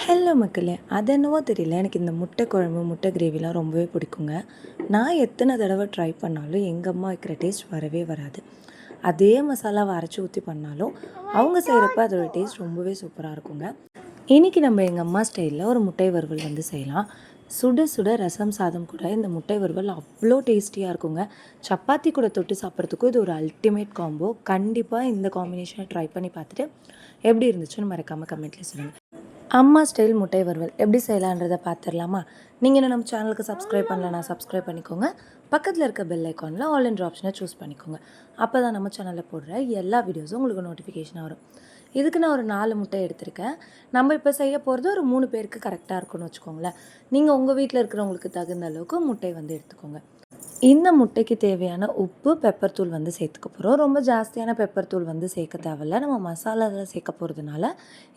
Hello மக்களே அது என்னவோ தெரியல. எனக்கு இந்த முட்டை குழம்பு முட்டை கிரேவிலாம் ரொம்பவே பிடிக்குங்க. நான் எத்தனை தடவை ட்ரை பண்ணாலும் எங்கள் அம்மா வைக்கிற டேஸ்ட் வரவே வராது. அதே மசாலாவை அரைச்சி ஊற்றி பண்ணாலும் அவங்க செய்கிறப்ப அதோட டேஸ்ட் ரொம்பவே சூப்பராக இருக்குங்க. இன்றைக்கி நம்ம எங்கள் அம்மா ஸ்டைலில் ஒரு முட்டை வறுவல் வந்து செய்யலாம். சுட சுட ரசம் சாதம் கூட இந்த முட்டை வறுவல் அவ்வளோ டேஸ்டியாக இருக்குங்க. சப்பாத்தி கூட தொட்டு சாப்பிட்றதுக்கும் இது ஒரு அல்டிமேட் காம்போ கண்டிப்பாக இந்த காம்பினேஷனை ட்ரை பண்ணி பார்த்துட்டு எப்படி இருந்துச்சுன்னு மறக்காமல் கமெண்ட்டில் சொல்லுங்கள் அம்மா ஸ்டைல் முட்டை வறுவல் எப்படி செய்யலான்றதை பார்த்துடலாமா? நீங்கள் இன்னும் நம்ம சேனலுக்கு சப்ஸ்கிரைப் பண்ணலனா சப்ஸ்கிரைப் பண்ணிக்கோங்க. பக்கத்தில் இருக்க பெல் ஐக்கானில் ஆல் ஆப்ஷனை சூஸ் பண்ணிக்கோங்க. அப்போ தான் நம்ம சேனலில் போடுற எல்லா வீடியோஸும் உங்களுக்கு நோட்டிஃபிகேஷனாக வரும். இதுக்கு நான் ஒரு நாலு முட்டை எடுத்திருக்கேன். நம்ம இப்போ செய்ய போகிறது ஒரு மூணு பேருக்கு கரெக்டாக இருக்கும்னு வச்சுக்கோங்களேன். நீங்கள் உங்கள் வீட்டில் இருக்கிறவங்களுக்கு தகுந்த அளவுக்கு முட்டை வந்து எடுத்துக்கோங்க. இந்த முட்டைக்கு தேவையான உப்பு பெப்பர் தூள் வந்து சேர்த்துக்க போகிறோம் ரொம்ப ஜாஸ்தியான பெப்பர் தூள் வந்து சேர்க்க தேவையில்ல. நம்ம மசாலாவில் சேர்க்க போகிறதுனால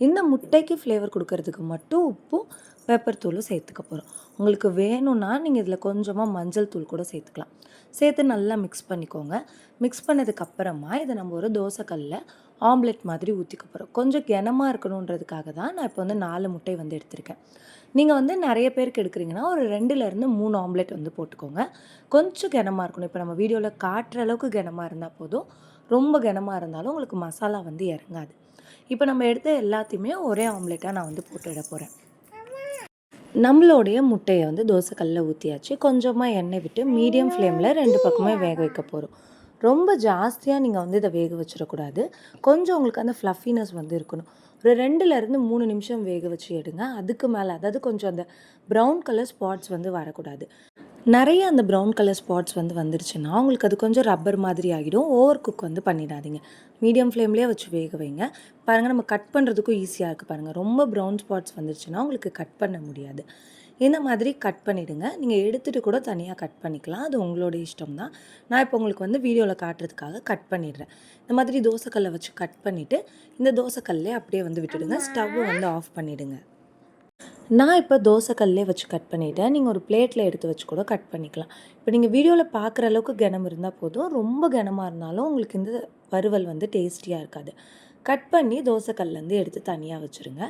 இந்த முட்டைக்கு ஃப்ளேவர் கொடுக்கறதுக்கு மட்டும் உப்பும் பெப்பர் தூளும் சேர்த்துக்க போகிறோம் உங்களுக்கு வேணும்னா நீங்கள் இதில் கொஞ்சமாக மஞ்சள் தூள் கூட சேர்த்துக்கலாம். சேர்த்து நல்லா மிக்ஸ் பண்ணிக்கோங்க. மிக்ஸ் பண்ணதுக்கப்புறமா இதை நம்ம ஒரு தோசைக்கல்லில் ஆம்லெட் மாதிரி ஊற்றிக்க போகிறோம் கொஞ்சம் கனமாக இருக்கணுன்றதுக்காக தான் நான் இப்போ வந்து நாலு முட்டை வந்து எடுத்திருக்கேன். நீங்கள் வந்து நிறைய பேருக்கு எடுக்கிறீங்கன்னா ஒரு ரெண்டுலேருந்து மூணு ஆம்லெட் வந்து போட்டுக்கோங்க. கொஞ்சம் கனமாக இருக்கணும். இப்போ நம்ம வீடியோவில் காட்டுற அளவுக்கு கனமாக இருந்தால் போதும். ரொம்ப கனமாக இருந்தாலும் உங்களுக்கு மசாலா வந்து இறங்காது. இப்போ நம்ம எடுத்த எல்லாத்தையுமே ஒரே ஆம்லெட்டாக நான் வந்து போட்டு இட போகிறேன் நம்மளுடைய முட்டையை வந்து தோசைக்கல்லில் ஊற்றியாச்சு கொஞ்சமாக எண்ணெய் விட்டு மீடியம் ஃப்ளேமில் ரெண்டு பக்கமே வேக வைக்க போகிறோம் ரொம்ப ஜாஸ்தியாக நீங்கள் வந்து இதை வேக வச்சிடக்கூடாது. கொஞ்சம் உங்களுக்கு அந்த ஃப்ளஃபினஸ் வந்து இருக்கணும். ஒரு ரெண்டுலேருந்து மூணு நிமிஷம் வேக வச்சு எடுங்க. அதுக்கு மேலே அதாவது கொஞ்சம் அந்த ப்ரௌன் கலர் ஸ்பாட்ஸ் வந்து வரக்கூடாது. நிறைய அந்த ப்ரௌன் கலர் ஸ்பாட்ஸ் வந்து வந்துருச்சுன்னா உங்களுக்கு அது கொஞ்சம் ரப்பர் மாதிரி ஆகிடும். ஓவர் குக் வந்து பண்ணிடாதீங்க. மீடியம் ஃப்ளேம்லேயே வச்சு வேக வைங்க. பாருங்கள் நம்ம கட் பண்ணுறதுக்கும் ஈஸியாக இருக்குது பாருங்கள் ரொம்ப ப்ரௌன் ஸ்பாட்ஸ் வந்துருச்சுன்னா உங்களுக்கு கட் பண்ண முடியாது. இந்த மாதிரி கட் பண்ணிவிடுங்க நீங்கள் எடுத்துகிட்டு கூட தனியாக கட் பண்ணிக்கலாம். அது உங்களோட இஷ்டம் தான் நான் இப்போ உங்களுக்கு வந்து வீடியோவில் காட்டுறதுக்காக கட் பண்ணிடுறேன். இந்த மாதிரி தோசைக்கல்லை வச்சு கட் பண்ணிவிட்டு இந்த தோசைக்கல்லே அப்படியே வந்து விட்டுடுங்க. ஸ்டவ்வை வந்து ஆஃப் பண்ணிவிடுங்க நான் இப்போ தோசைக்கல்லே வச்சு கட் பண்ணிவிட்டேன் நீங்கள் ஒரு பிளேட்டில் எடுத்து வச்சு கூட கட் பண்ணிக்கலாம். இப்போ நீங்கள் வீடியோவில் பார்க்குற அளவுக்கு கனம் இருந்தால் போதும். ரொம்ப கனமாக இருந்தாலும் உங்களுக்கு இந்த வறுவல் வந்து டேஸ்டியாக இருக்காது. கட் பண்ணி தோசைக்கல்லேருந்து எடுத்து தனியாக வச்சுருங்க.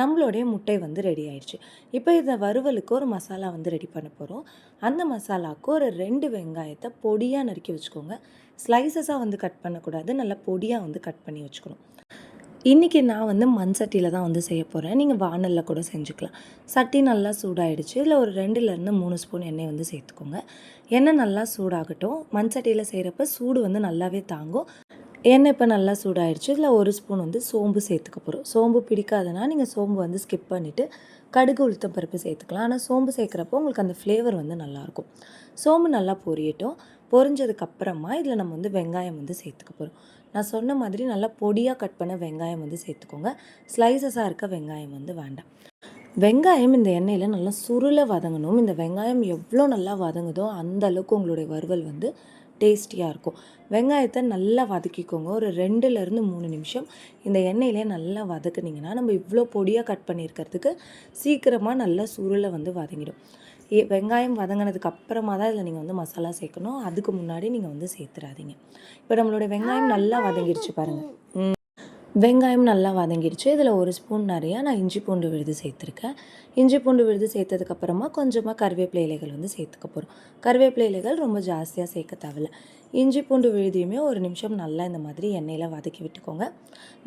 நம்மளுடைய முட்டை வந்து ரெடி ஆயிடுச்சு. இப்போ இதை வறுவலுக்கு ஒரு மசாலா வந்து ரெடி பண்ண போகிறோம். அந்த மசாலாவுக்கு ஒரு ரெண்டு வெங்காயத்தை பொடியாக நறுக்கி வச்சுக்கோங்க. ஸ்லைசஸாக வந்து கட் பண்ணக்கூடாது. நல்லா பொடியாக வந்து கட் பண்ணி வச்சுக்கணும். இன்றைக்கி நான் வந்து மண் சட்டியில் தான் வந்து செய்ய போகிறேன். நீங்கள் வானலில் கூட செஞ்சுக்கலாம். சட்டி நல்லா சூடாகிடுச்சு இதில் ஒரு ரெண்டுலேருந்து மூணு ஸ்பூன் எண்ணெய் வந்து சேர்த்துக்கோங்க. எண்ணெய் நல்லா சூடாகட்டும். மண் சட்டியில் செய்கிறப்ப சூடு வந்து நல்லாவே தாங்கும். எண்ணெய் இப்போ நல்லா சூடாயிடுச்சு. இதில் ஒரு ஸ்பூன் வந்து சோம்பு சேர்த்துக்க போகிறோம் சோம்பு பிடிக்காதனா நீங்கள் சோம்பு வந்து ஸ்கிப் பண்ணிவிட்டு கடுகு உளுத்தம் பருப்பு சேர்த்துக்கலாம். ஆனால் சோம்பு சேர்க்குறப்போ உங்களுக்கு அந்த ஃப்ளேவர் வந்து நல்லாயிருக்கும் சோம்பு நல்லா பொரியட்டும். பொரிஞ்சதுக்கப்புறமா இதில் நம்ம வந்து வெங்காயம் வந்து சேர்த்துக்க போகிறோம் நான் சொன்ன மாதிரி நல்லா பொடியாக கட் பண்ண வெங்காயம் வந்து சேர்த்துக்கோங்க. ஸ்லைசஸாக இருக்க வெங்காயம் வந்து வேண்டாம். வெங்காயம் இந்த எண்ணெயில் நல்லா சுருளை வதங்கணும். இந்த வெங்காயம் எவ்வளோ நல்லா வதங்குதோ அந்த அளவுக்கு உங்களுடைய வறுவல் வந்து டேஸ்டியாக இருக்கும் வெங்காயத்தை நல்லா வதக்கிக்கோங்க. ஒரு ரெண்டுலேருந்து மூணு நிமிஷம் இந்த எண்ணெயிலே நல்லா வதக்குனிங்கன்னா நம்ம இவ்வளோ பொடியாக கட் பண்ணியிருக்கிறதுக்கு சீக்கிரமாக நல்லா சுருளை வந்து வதங்கிடும். ஏ வெங்காயம் வதங்கினதுக்கு அப்புறமா தான் இதில் நீங்கள் வந்து மசாலா சேர்க்கணும். அதுக்கு முன்னாடி நீங்கள் வந்து சேர்த்துறாதீங்க. இப்போ நம்மளோட வெங்காயம் நல்லா வதங்கிடுச்சு பாருங்கள் வெங்காயம் நல்லா வதங்கிடுச்சு இதில் ஒரு ஸ்பூன் நிறையா நான் இஞ்சி பூண்டு விழுது சேர்த்துருக்கேன். இஞ்சி பூண்டு விழுது சேர்த்ததுக்கப்புறமா கொஞ்சமாக கருவேப்பிலை இலைகள் வந்து சேர்த்துக்க போகிறோம் கருவேப்பிலை இலைகள் ரொம்ப ஜாஸ்தியாக சேர்க்க தேவையில்ல. இஞ்சி பூண்டு விழுதியுமே ஒரு நிமிஷம் நல்லா இந்த மாதிரி எண்ணெயில் வதக்கி விட்டுக்கோங்க.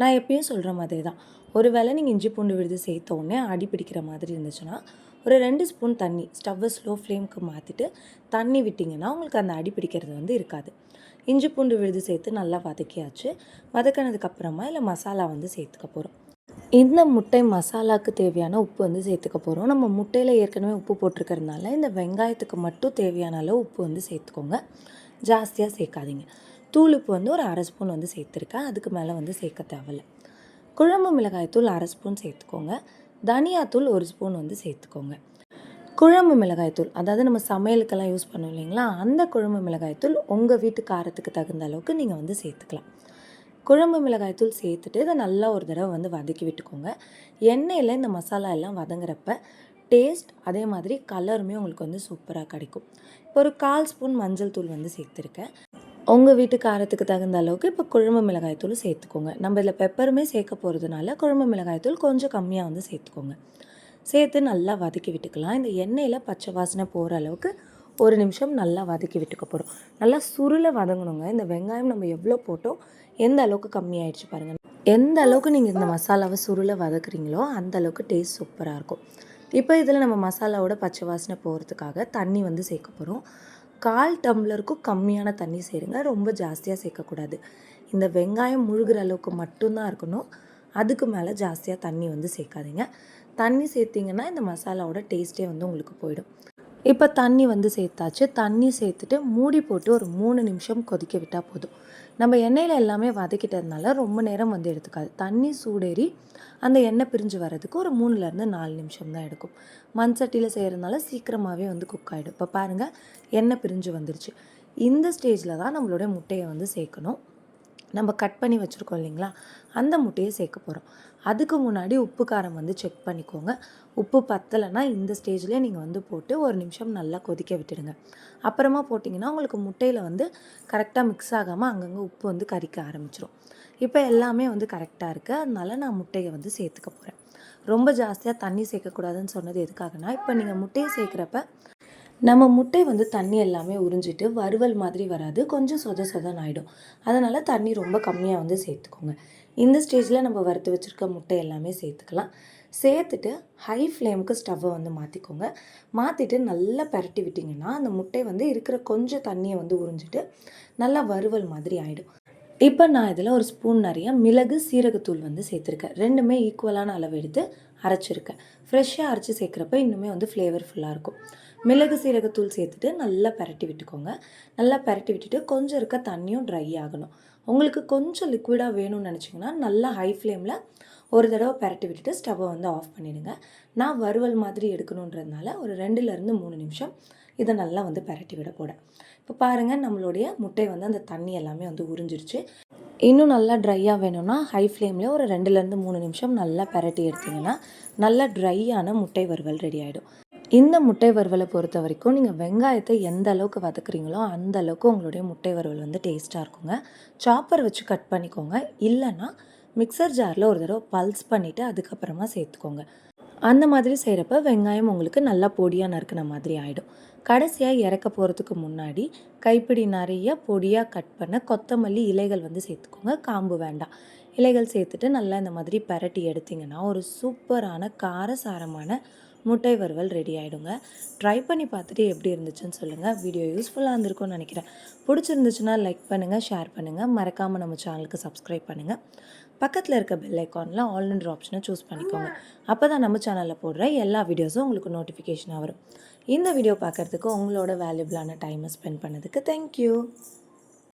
நான் எப்பயும் சொல்கிற மாதிரி தான் ஒரு வேளை நீங்கள் இஞ்சி பூண்டு விழுது சேர்த்த உடனே அடி பிடிக்கிற மாதிரி இருந்துச்சுன்னா ஒரு ரெண்டு ஸ்பூன் தண்ணி ஸ்டவ்வை ஸ்லோ ஃப்ளேமுக்கு மாற்றிட்டு தண்ணி விட்டிங்கன்னா உங்களுக்கு அந்த அடி பிடிக்கிறது வந்து இருக்காது. இஞ்சி பூண்டு விழுது சேர்த்து நல்லா வதக்கியாச்சு. வதக்கினதுக்கப்புறமா இல்லை மசாலா வந்து சேர்த்துக்க போகிறோம் இந்த முட்டை மசாலாவுக்கு தேவையான உப்பு வந்து சேர்த்துக்க போகிறோம் நம்ம முட்டையில் ஏற்கனவே உப்பு போட்டிருக்கறதுனால இந்த வெங்காயத்துக்கு மட்டும் தேவையான அளவு உப்பு வந்து சேர்த்துக்கோங்க. ஜாஸ்தியாக சேர்க்காதீங்க. தூள் உப்பு வந்து ஒரு அரை ஸ்பூன் வந்து சேர்த்துருக்கேன். அதுக்கு மேலே வந்து சேர்க்க தேவையில்ல. குழம்பு மிளகாய் தூள் அரை ஸ்பூன் சேர்த்துக்கோங்க. தனியாத்தூள் ஒரு ஸ்பூன் வந்து சேர்த்துக்கோங்க. குழம்பு மிளகாய்த்தூள் அதாவது நம்ம சமையலுக்கெல்லாம் யூஸ் பண்ணோம் இல்லைங்களா? அந்த குழம்பு மிளகாய்த்தூள் உங்கள் வீட்டு காரத்துக்கு தகுந்த அளவுக்கு நீங்கள் வந்து சேர்த்துக்கலாம். குழம்பு மிளகாய்த்தூள் சேர்த்துட்டு இதை நல்லா ஒரு தடவை வந்து வதக்கி விட்டுக்கோங்க. எண்ணெயில் இந்த மசாலா எல்லாம் வதங்குறப்ப டேஸ்ட் அதே மாதிரி கலருமே உங்களுக்கு வந்து சூப்பராக கிடைக்கும். இப்போ ஒரு கால் ஸ்பூன் மஞ்சள் தூள் வந்து சேர்த்துருக்கேன். உங்கள் வீட்டு காரத்துக்கு தகுந்த அளவுக்கு இப்போ குழம்பு மிளகாய்த்தூள் சேர்த்துக்கோங்க. நம்ம இதில் பெப்பருமே சேர்க்க போகிறதுனால குழம்பு மிளகாய்த்தூள் கொஞ்சம் கம்மியாக வந்து சேர்த்துக்கோங்க. சேர்த்து நல்லா வதக்கி விட்டுக்கலாம். இந்த எண்ணெயில் பச்சை வாசனை போகிற அளவுக்கு ஒரு நிமிஷம் நல்லா வதக்கி விட்டுக்க போகிறோம் நல்லா சுருளை வதங்கணுங்க. இந்த வெங்காயம் நம்ம எவ்வளோ போட்டோம் எந்த அளவுக்கு கம்மியாயிடுச்சு பாருங்கள் எந்த அளவுக்கு நீங்கள் இந்த மசாலாவை சுருளை வதக்குறீங்களோ அந்த அளவுக்கு டேஸ்ட் சூப்பராக இருக்கும். இப்போ இதில் நம்ம மசாலாவோட பச்சை வாசனை போகிறதுக்காக தண்ணி வந்து சேர்க்க போகிறோம் கால் டம்ளருக்கும் கம்மியான தண்ணி சேருங்க. ரொம்ப ஜாஸ்தியாக சேர்க்கக்கூடாது. இந்த வெங்காயம் முழுகிற அளவுக்கு மட்டும்தான் இருக்கணும். அதுக்கு மேலே ஜாஸ்தியாக தண்ணி வந்து சேர்க்காதீங்க. தண்ணி சேர்த்திங்கன்னா இந்த மசாலாவோட டேஸ்ட்டே வந்து உங்களுக்கு போயிடும். இப்போ தண்ணி வந்து சேர்த்தாச்சு. தண்ணி சேர்த்துட்டு மூடி போட்டு ஒரு மூணு நிமிஷம் கொதிக்க விட்டால் போதும். நம்ம எண்ணெயில் எல்லாமே வதக்கிட்டதுனால ரொம்ப நேரம் வந்து எடுத்துக்காது. தண்ணி சூடேறி அந்த எண்ணெய் பிரிஞ்சு வர்றதுக்கு ஒரு மூணுலேருந்து நாலு நிமிஷம் தான் எடுக்கும். மண் சட்டியில் செய்கிறதுனால சீக்கிரமாகவே வந்து குக் ஆகிடும் இப்போ பாருங்கள் எண்ணெய் பிரிஞ்சு வந்துருச்சு. இந்த ஸ்டேஜில் தான் நம்மளுடைய முட்டையை வந்து சேர்க்கணும். நம்ம கட் பண்ணி வச்சுருக்கோம் இல்லைங்களா? அந்த முட்டையை சேர்க்க போகிறோம் அதுக்கு முன்னாடி உப்பு காரம் வந்து செக் பண்ணிக்கோங்க. உப்பு பத்தலைன்னா இந்த ஸ்டேஜ்லேயே நீங்கள் வந்து போட்டு ஒரு நிமிஷம் நல்லா கொதிக்க விட்டுடுங்க. அப்புறமா போட்டிங்கன்னா உங்களுக்கு முட்டையில் வந்து கரெக்டாக மிக்ஸ் ஆகாமல் அங்கங்கே உப்பு வந்து கறிக்க ஆரம்பிச்சிரும். இப்போ எல்லாமே வந்து கரெக்டாக இருக்குது அதனால நான் முட்டையை வந்து சேர்த்துக்க போகிறேன் ரொம்ப ஜாஸ்தியாக தண்ணி சேர்க்கக்கூடாதுன்னு சொன்னது எதுக்காகனா இப்போ நீங்கள் முட்டையை சேர்க்குறப்ப நம்ம முட்டை வந்து தண்ணி எல்லாமே உறிஞ்சிட்டு வறுவல் மாதிரி வராது. கொஞ்சம் சொத சொதன் ஆகிடும் அதனால் தண்ணி ரொம்ப கம்மியாக வந்து சேர்த்துக்கோங்க. இந்த ஸ்டேஜில் நம்ம வறுத்து வச்சுருக்க முட்டை எல்லாமே சேர்த்துக்கலாம். சேர்த்துட்டு ஹை ஃப்ளேமுக்கு ஸ்டவ்வை வந்து மாற்றிக்கோங்க மாற்றிட்டு நல்லா பரட்டி விட்டிங்கன்னா அந்த முட்டை வந்து இருக்கிற கொஞ்சம் தண்ணியை வந்து உறிஞ்சிட்டு நல்லா வறுவல் மாதிரி ஆகிடும் இப்போ நான் இதில் ஒரு ஸ்பூன் நிறைய மிளகு சீரகத்தூள் வந்து சேர்த்துருக்கேன். ரெண்டுமே ஈக்குவலான அளவு எடுத்து அரைச்சிருக்கேன். ஃப்ரெஷ்ஷாக அரைச்சி சேர்க்குறப்ப இன்னுமே வந்து ஃப்ளேவர்ஃபுல்லாக இருக்கும். மிளகு சீரகத்தூள் சேர்த்துட்டு நல்லா பரட்டி விட்டுக்கோங்க. நல்லா பரட்டி விட்டுட்டு கொஞ்சம் இருக்க தண்ணியும் ட்ரை ஆகணும். உங்களுக்கு கொஞ்சம் லிக்விடாக வேணும்னு நினச்சிங்கன்னா நல்லா ஹை ஃப்ளேமில் ஒரு தடவை பரட்டி விட்டுட்டு ஸ்டவ்வை வந்து ஆஃப் பண்ணிவிடுங்க நான் வறுவல் மாதிரி எடுக்கணுன்றதுனால ஒரு ரெண்டுலேருந்து மூணு நிமிஷம் இதை நல்லா வந்து பரட்டி விட போட இப்போ பாருங்கள் நம்மளுடைய முட்டை வந்து அந்த தண்ணி எல்லாமே வந்து உறிஞ்சிருச்சு. இன்னும் நல்லா ட்ரையாக வேணும்னா ஹை ஃப்ளேம்லேயே ஒரு ரெண்டுலேருந்து மூணு நிமிஷம் நல்லா பரட்டி எடுத்திங்கன்னா நல்லா ட்ரையான முட்டை வறுவல் ரெடி ஆகிடும் இந்த முட்டை வறுவலை பொறுத்த வரைக்கும் நீங்கள் வெங்காயத்தை எந்த அளவுக்கு வதக்குறீங்களோ அந்த அளவுக்கு உங்களுடைய முட்டை வறுவல் வந்து டேஸ்ட்டாக இருக்குங்க. சாப்பர் வச்சு கட் பண்ணிக்கோங்க. இல்லைன்னா மிக்சர் ஜாரில் ஒரு தடவை பல்ஸ் பண்ணிவிட்டு அதுக்கப்புறமா சேர்த்துக்கோங்க. அந்த மாதிரி செய்கிறப்ப வெங்காயம் உங்களுக்கு நல்லா பொடியாக நறுக்கின மாதிரி ஆகிடும் கடைசியாக இறக்க போகிறதுக்கு முன்னாடி கைப்பிடி நிறைய பொடியாக கட் பண்ண கொத்தமல்லி இலைகள் வந்து சேர்த்துக்கோங்க. காம்பு வேண்டாம். இலைகள் சேர்த்துட்டு நல்லா இந்த மாதிரி பரட்டி எடுத்திங்கன்னா ஒரு சூப்பரான காரசாரமான முட்டை வறுவல் ரெடி ஆகிடுங்க ட்ரை பண்ணி பார்த்துட்டு எப்படி இருந்துச்சுன்னு சொல்லுங்கள் வீடியோ யூஸ்ஃபுல்லாக இருந்திருக்கும்னு நினைக்கிறேன். பிடிச்சிருந்துச்சுன்னா லைக் பண்ணுங்கள் ஷேர் பண்ணுங்கள் மறக்காமல் நம்ம சேனலுக்கு சப்ஸ்கிரைப் பண்ணுங்கள் பக்கத்தில் இருக்க பெல் ஐக்கானில் ஆல்ரெண்ட் ஆப்ஷனை சூஸ் பண்ணிக்கோங்க. அப்போ தான் நம்ம சேனலில் போடுற எல்லா வீடியோஸும் உங்களுக்கு நோட்டிஃபிகேஷனாக வரும். இந்த வீடியோ பார்க்குறதுக்கு உங்களோட வேல்யூபிளான டைமை ஸ்பெண்ட் பண்ணதுக்கு தேங்க்யூ